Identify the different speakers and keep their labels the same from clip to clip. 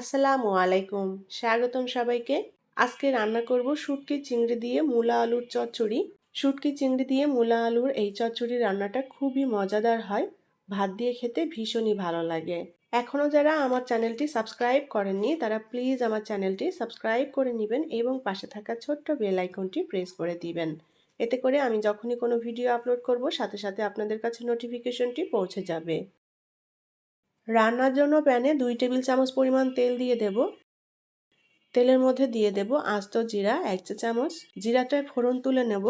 Speaker 1: আসসালামু আলাইকুম। স্বাগতম সবাইকে। আজকে রান্না করব শুটকি চিংড়ি দিয়ে মূলা আলুর চচ্চড়ি। শুটকি চিংড়ি দিয়ে মূলা আলুর এই চচ্চড়ি রান্নাটা খুবই মজাদার হয়। ভাত দিয়ে খেতে ভীষণই ভালো লাগে। এখনও যারা আমার চ্যানেলটি সাবস্ক্রাইব করেননি, তারা প্লিজ আমার চ্যানেলটি সাবস্ক্রাইব করে নেবেন এবং পাশে থাকা ছোট্ট বেল আইকনটি প্রেস করে দিবেন। এতে করে আমি যখনই কোনো ভিডিও আপলোড করব, সাথে সাথে আপনাদের কাছে নোটিফিকেশনটি পৌঁছে যাবে। রান্নার জন্য প্যানে দুই টেবিল চামচ পরিমাণ তেল দিয়ে দেব। তেলের মধ্যে দিয়ে দেব আস্ত জিরা, এক চা চামচ। জিরাটায় ফোড়ন তুলে নেব।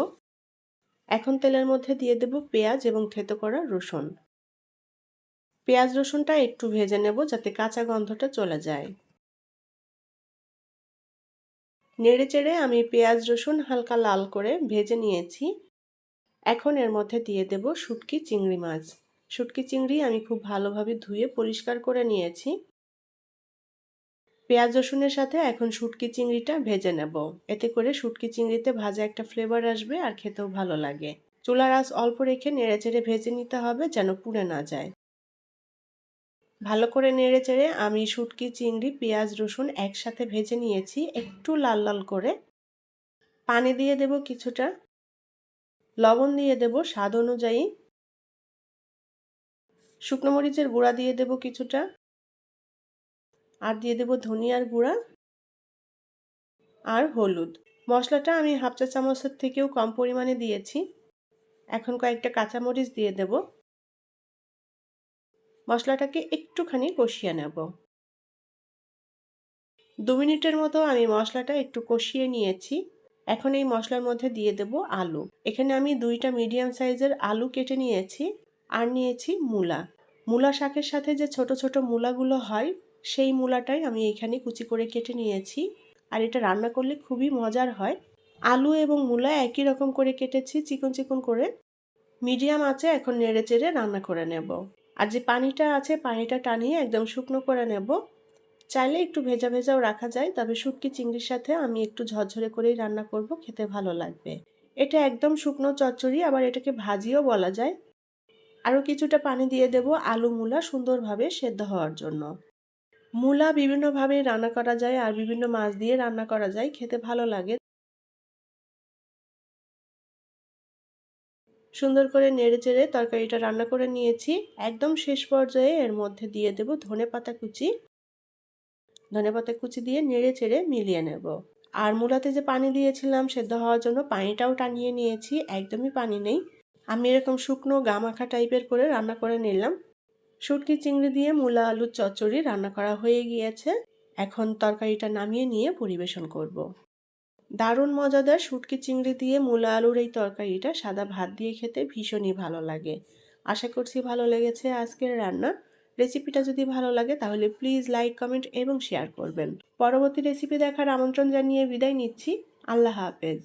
Speaker 1: এখন তেলের মধ্যে দিয়ে দেব পেঁয়াজ এবং থেতো করা রসুন। পেঁয়াজ রসুনটা একটু ভেজে নেব যাতে কাঁচা গন্ধটা চলে যায়। নেড়ে চেড়ে আমি পেঁয়াজ রসুন হালকা লাল করে ভেজে নিয়েছি। এখন এর মধ্যে দিয়ে দেব শুটকি চিংড়ি মাছ। শুটকি চিংড়ি আমি খুব ভালোভাবে ধুয়ে পরিষ্কার করে নিয়েছি। পেঁয়াজ রসুনের সাথে এখন শুটকি চিংড়িটা ভেজে নেব। এতে করে শুটকি চিংড়িতে ভাজা একটা ফ্লেভার আসবে আর খেতেও ভালো লাগে। চুলার আঁচ অল্প রেখে নেড়ে চেড়ে ভেজে নিতে হবে যেন পুড়ে না যায়। ভালো করে নেড়ে চেড়ে আমি শুটকি চিংড়ি, পেঁয়াজ রসুন একসাথে ভেজে নিয়েছি একটু লাল লাল করে। পানি দিয়ে দেব কিছুটা। লবণ দিয়ে দেব স্বাদ অনুযায়ী। শুকনো মরিচের গুঁড়া দিয়ে দেব কিছুটা। আর দিয়ে দেব ধনিয়ার গুঁড়া আর হলুদ। মশলাটা আমি হাফ চা চামচের থেকেও কম পরিমাণে দিয়েছি। এখন কয়েকটা কাঁচামরিচ দিয়ে দেব। মশলাটাকে একটুখানি কষিয়ে নেব। দু মিনিটের মতো আমি মশলাটা একটু কষিয়ে নিয়েছি। এখন এই মশলার মধ্যে দিয়ে দেব আলু। এখানে আমি দুইটা মিডিয়াম সাইজের আলু কেটে নিয়েছি। আর নিয়েছি মূলা। মূলা শাকের সাথে যে ছোট ছোট মূলাগুলো হয়, সেই মূলাটাই আমি এখানে কুচি করে কেটে নিয়েছি। আর এটা রান্না করলে খুবই মজার হয়। আলু এবং মূলা একই রকম করে কেটেছি, চিকন চিকন করে। মিডিয়াম আছে, এখন নেড়ে চেড়ে রান্না করে নেব। আর যে পানিটা আছে, পানিটা টানিয়ে একদম শুকনো করে নেব। চাইলে একটু ভেজা ভেজাও রাখা যায়, তবে শুটকি চিংড়ির সাথে আমি একটু ঝরঝরে করেই রান্না করব, খেতে ভালো লাগবে। এটা একদম শুকনো চচ্চড়ি, আবার এটাকে ভাজিও বলা যায়। আরও কিছুটা পানি দিয়ে দেব আলু মূলা সুন্দরভাবে সেদ্ধ হওয়ার জন্য। মূলা বিভিন্নভাবে রান্না করা যায় আর বিভিন্ন মাছ দিয়ে রান্না করা যায়, খেতে ভালো লাগে। সুন্দর করে নেড়ে চেড়ে তরকারিটা রান্না করে নিয়েছি। একদম শেষ পর্যায়ে এর মধ্যে দিয়ে দেব ধনে পাতা কুচি। ধনে পাতা কুচি দিয়ে নেড়ে চেড়ে মিলিয়ে নেব। আর মূলাতে যে পানি দিয়েছিলাম সেদ্ধ হওয়ার জন্য পানিটাও টানিয়ে নিয়েছি, একদমই পানি নেই। আমি এরকম শুকনো গামাখা টাইপের করে রান্না করে নিলাম। শুটকি চিংড়ি দিয়ে মূলা আলুর চচ্চড়ি রান্না করা হয়ে গিয়েছে। এখন তরকারিটা নামিয়ে নিয়ে পরিবেশন করব। দারুণ মজাদার শুটকি চিংড়ি দিয়ে মূলা আলুর এই তরকারিটা সাদা ভাত দিয়ে খেতে ভীষণই ভালো লাগে। আশা করছি ভালো লেগেছে আজকের রান্না। রেসিপিটা যদি ভালো লাগে তাহলে প্লিজ লাইক, কমেন্ট এবং শেয়ার করবেন। পরবর্তী রেসিপি দেখার আমন্ত্রণ জানিয়ে বিদায় নিচ্ছি। আল্লাহ হাফেজ।